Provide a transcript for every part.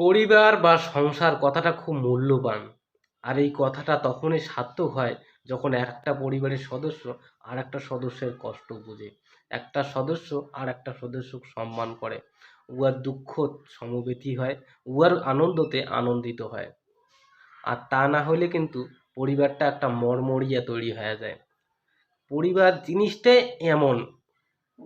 পরিবার বা সংসার কথাটা খুব মূল্যবান। আর এই কথাটা তখনই সার্থক হয় যখন একটা পরিবারের সদস্য আর একটা সদস্যের কষ্ট বুঝে। একটা সদস্য আর একটা সদস্যকে সম্মান করে। উহার দুঃখ সমবেতি হয়, উহার আনন্দতে আনন্দিত হয়। আর তা না হলে কিন্তু পরিবারটা একটা মরমরিয়া তৈরি হয়ে যায়। পরিবার জিনিসটাই এমন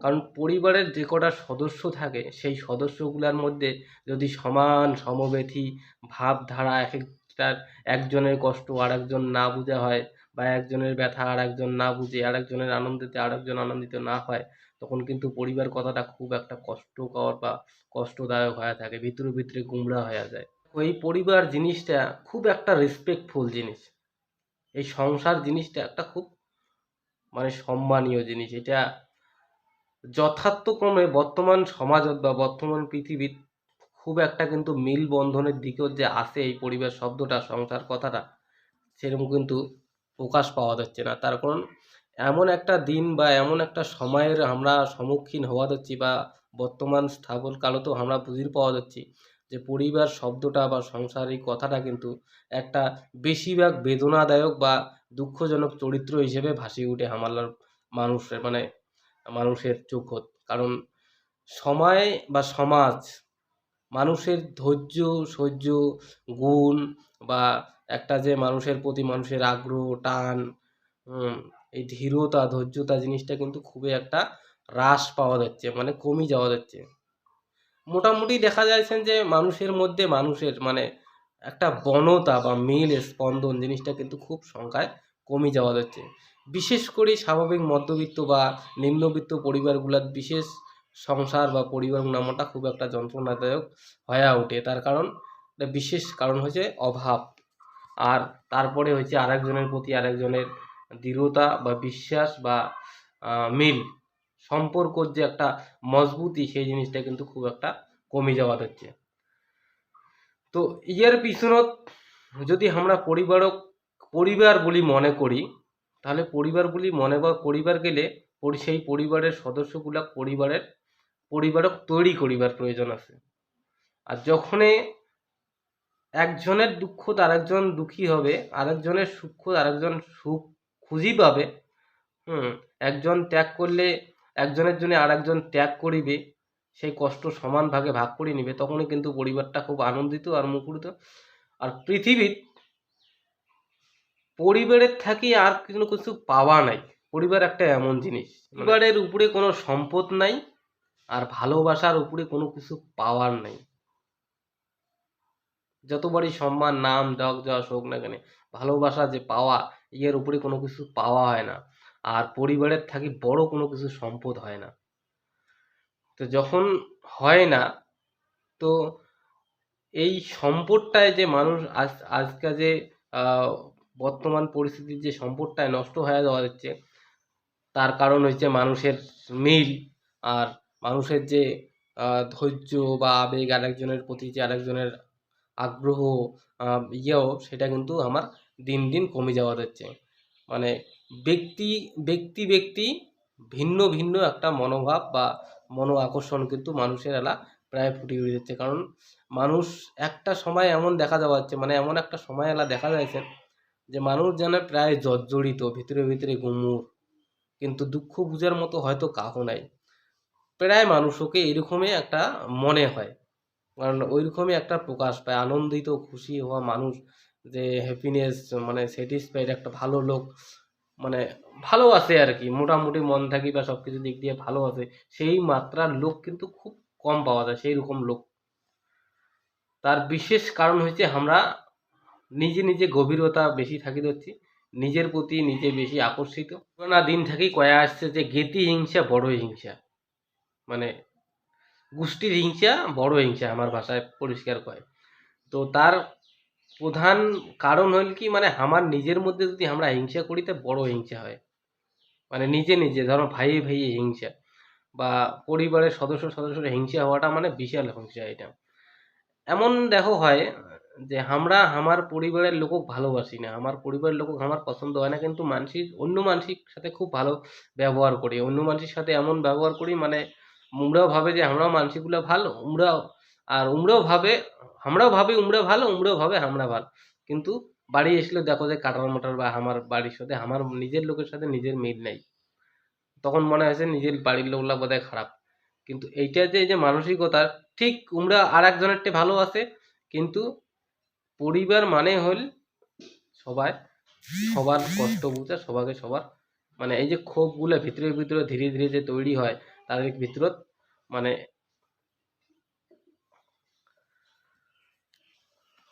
কারণ পরিবারের যে কটা সদস্য থাকে, সেই সদস্যগুলোর মধ্যে যদি সমান সমবেথী ভাবধারা এক একটার, একজনের কষ্ট আর একজন না বোঝা হয় বা একজনের ব্যথা আর একজন না বুঝে আর একজনের আনন্দেতে আর একজন আনন্দিত না হয়, তখন কিন্তু পরিবার কথাটা খুব একটা কষ্টকর বা কষ্টদায়ক হয়ে থাকে, ভিতরে ভিতরে গুমরা হয়ে যায়। ওই পরিবার জিনিসটা খুব একটা রেসপেক্টফুল জিনিস। এই সংসার জিনিসটা একটা খুব মানে সম্মানীয় জিনিস। এটা যথার্থক্রমে বর্তমান সমাজত বা বর্তমান পৃথিবীর খুব একটা কিন্তু মিল বন্ধনের দিকেও যে আসে এই পরিবার শব্দটা, সংসার কথাটা, সেরকম কিন্তু প্রকাশ পাওয়া যাচ্ছে না। তার কারণ এমন একটা দিন বা এমন একটা সময়ের আমরা সম্মুখীন হওয়া যাচ্ছি বা বর্তমান স্থাপন কালতেও আমরা বুঝির পাওয়া যাচ্ছি যে পরিবার শব্দটা বা সংসার এই কথাটা কিন্তু একটা বেশিরভাগ বেদনাদায়ক বা দুঃখজনক চরিত্র হিসেবে ভাসিয়ে উঠে হামালার মানুষের মানে মানুষের চোখত। কারণ সময় বা সমাজ মানুষের ধৈর্য, সহ্য, গুণ বা একটা যে মানুষের প্রতি মানুষের আগ্রহ, টান এই ধীরতা, ধৈর্যতা জিনিসটা কিন্তু খুবই একটা হ্রাস পাওয়া যাচ্ছে মানে কমই যাওয়া যাচ্ছে। মোটামুটি দেখা যাচ্ছে যে মানুষের মধ্যে মানুষের মানে একটা বনতা বা মিল স্পন্দন জিনিসটা কিন্তু খুব সংখ্যায় কমে যাওয়া যাচ্ছে। বিশেষ করে স্বাভাবিক মধ্যবিত্ত বা নিম্নবিত্ত পরিবারগুলোর বিশেষ সংসার বা পরিবার নামাটা খুব একটা যন্ত্রণাদায়ক হয়ে ওঠে। তার কারণ বিশেষ কারণ হচ্ছে অভাব। আর তারপরে হচ্ছে আরেকজনের প্রতি আরেকজনের দৃঢ়তা বা বিশ্বাস বা মিল। সম্পর্কর যে একটা মজবুতি, সেই জিনিসটা কিন্তু খুব একটা কমে যাওয়া হচ্ছে তো, ইয়ার পিছনত যদি আমরা পরিবারক, পরিবার বলি মনে করি তাহলে পরিবারগুলি মনে কর পরিবার গেলে সেই পরিবারের সদস্যগুলা পরিবারের পরিবারক তৈরি করিবার প্রয়োজন আছে। আর যখনে একজনের দুঃখ আরেকজন দুঃখী হবে, আরেকজনের সুখ, আরেকজন সুখ খুঁজি পাবে, হুম, একজন ত্যাগ করলে একজনের জন্য আরেকজন ত্যাগ করিবে, সেই কষ্ট সমান ভাগে ভাগ করে নিবে, তখনই কিন্তু পরিবারটা খুব আনন্দিত আর মুখরিত। আর পৃথিবীর পরিবারের থাকি আর কোনো কিছু পাওয়া নাই। পরিবার একটা এমন জিনিস। পরিবারের উপরে কোনো সম্পদ নাই আর ভালোবাসার উপরে কোনো কিছু পাওয়ার নাই। যতবারই সম্মান, নাম যক যশ হোক না কেন, ভালোবাসা যে পাওয়া, ইয়ের উপরে কোনো কিছু পাওয়া হয় না। আর পরিবারের থাকি বড় কোনো কিছু সম্পদ হয় না। তো যখন হয় না, তো এই সম্পদটায় যে মানুষ আজ, আজকে যে বর্তমান পরিস্থিতির যে সম্পদটায় নষ্ট হয়ে যাওয়া যাচ্ছে তার কারণ হচ্ছে মানুষের মিল আর মানুষের যে ধৈর্য বা আবেগ আরেকজনের প্রতি যে আরেকজনের আগ্রহ ইয়েও সেটা কিন্তু আমার দিন দিন কমে যাওয়া যাচ্ছে মানে ব্যক্তি ব্যক্তি ব্যক্তি ভিন্ন ভিন্ন একটা মনোভাব বা মনো আকর্ষণ কিন্তু মানুষের এলা প্রায় ফুটে উঠে যাচ্ছে কারণ মানুষ একটা সময় এমন দেখা যাওয়া যাচ্ছে মানে এমন একটা সময় এলা দেখা যাচ্ছে যে মানুষ যেন প্রায় জর্জরিত, ভিতরে ভিতরে গুমুর, কিন্তু দুঃখ বুঝার মতো হয়তো কাহো নাই। প্রায় মানুষকে এরকমই একটা মনে হয়। কারণ ওইরকমই একটা প্রকাশ পায়। আনন্দিত, খুশি হওয়া মানুষ যে হ্যাপিনেস মানে স্যাটিসফাইড একটা ভালো লোক মানে ভালো আছে আর কি। মোটামুটি মন থাকি বা সব কিছু দিক দিয়ে ভালো আছে। সেই মাত্রার লোক কিন্তু খুব কম পাওয়া যায় সেই রকম লোক। তার বিশেষ কারণ হচ্ছে আমরা নিজে নিজে গভীরতা বেশি থাকি ধরছি, নিজের প্রতি নিজে বেশি আকর্ষিত। পুরোনা দিন থেকেই কয়া আসছে যে গেতি হিংসা, বড় হিংসা। মানে গোষ্ঠীর হিংসা, বড় হিংসা আমার ভাষায় পরিষ্কার কয়। তো তার প্রধান কারণ হল কি মানে আমার নিজের মধ্যে যদি আমরা হিংসা করি, তা বড় হিংসা হয়। মানে নিজে নিজে, ধরো ভাইয়ে ভাইয়ে হিংসা বা পরিবারের সদস্য সদস্যের হিংসা হওয়াটা মানে বিশাল হিংসা এটা। এমন দেখো হয় যে আমরা আমার পরিবারের লোকক ভালোবাসি না, আমার পরিবারের লোকক আমার পছন্দ হয় না, কিন্তু মানসিক, অন্য মানসিক সাথে খুব ভালো ব্যবহার করি। অন্য মানুষের সাথে এমন ব্যবহার করি মানে উমরাও ভাবে যে আমরাও মানসিকগুলো ভালো, উমরাও, আর উমরাও ভাবে, আমরাও ভাবি উমরা ভালো, উমরাও ভাবে আমরা ভালো। কিন্তু বাড়ি এসলে দেখো যে কাটার মোটার বা আমার বাড়ির সাথে, আমার নিজের লোকের সাথে নিজের মিল নেই। তখন মনে হয়েছে নিজের বাড়ির লোকলা বোধহয় খারাপ। কিন্তু এইটা যে, এই যে মানসিকতা, ঠিক উমরা আর একজনেরটে ভালো আছে, কিন্তু পরিবার মানে হল সবাই সবার কষ্ট বুঝে সবাইকে সবার মানে এই যে ক্ষোভগুলো ভিতরে ভিতরে ধীরে ধীরে যে তৈরি হয় তাদের ভিতরত মানে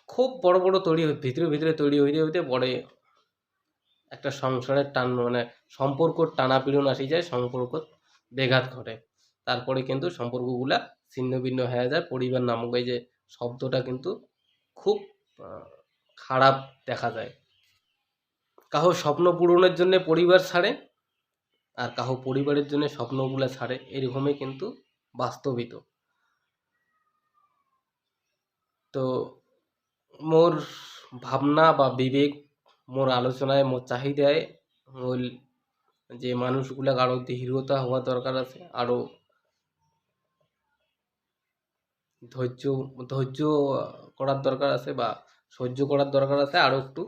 খুব বড় বড় তৈরি ভিতরে ভিতরে তৈরি হইতে হইতে পরে একটা সংসারের টান মানে সম্পর্ক টানাপিড়ন আসি যায়, সম্পর্ক বেঘাত ঘটে। তারপরে কিন্তু সম্পর্কগুলা ছিন্ন ভিন্ন হয়ে যায়, পরিবার নামক এই যে শব্দটা কিন্তু খুব খারাপ দেখা যায়। কাহো স্বপ্ন পূরণের জন্য পরিবার ছাড়ে আর কাহো পরিবারের জন্য স্বপ্নগুলা ছাড়ে, এরকমই কিন্তু বাস্তবিত। তো মোর ভাবনা বা বিবেক মোর আলোচনায়, মোর চাহিদায় হল যে মানুষগুলা আরও দৃঢ়তা হওয়া দরকার আছে আরও ধৈর্য ধৈর্য করার দরকার আছে বা সহ্য করার দরকার আছে আরও একটু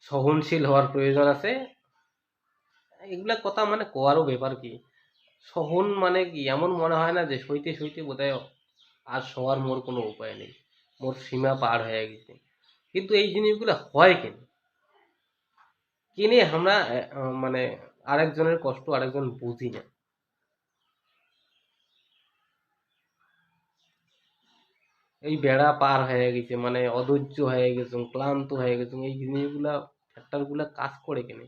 সহনশীল হওয়ার প্রয়োজন আছে। এগুলা কথা মানে কোয়ারও ব্যাপার কি? সহন মানে কি? এমন মনে হয় না যে সইতে সইতে বোধহয় আর সবার মোর কোনো উপায় নেই। মোর সীমা পার হয়ে গেছে। কিন্তু এই জিনিসগুলো হয় কেন? কিনে আমরা মানে আরেকজনের কষ্ট আরেকজন বুঝি না। এই বেড়া পার হয়ে গেছে মানে অধৈর্য হয়ে গেছে, ক্লান্ত হয়ে গেছে, এই জিনিসগুলা ফ্যাক্টরগুলা কাজ করে কেন।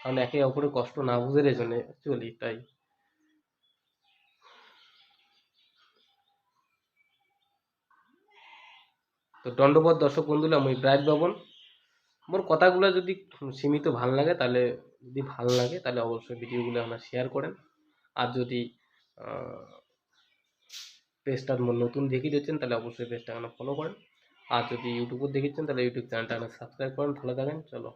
কারণ একে অপরের কষ্ট না বুঝে রে জন্য চলি, তাই। তো দণ্ডবোধ দর্শক বন্ধুরা, মুই ব্রাইট বাবন। মোর কথাগুলো যদি সীমিত ভালো লাগে, তাহলে যদি ভালো লাগে, তাহলে অবশ্যই ভিডিওগুলো আপনার শেয়ার করেন। আর যদি পেজটা নতুন দেখি দিচ্ছেন তাহলে অবশ্যই পেজটা ফলো করেন। আর যদি ইউটিউবে দেখেছেন তাহলে ইউটিউব চ্যানেলটা সাবস্ক্রাইব করেন, ভালো থাকেন, চলো।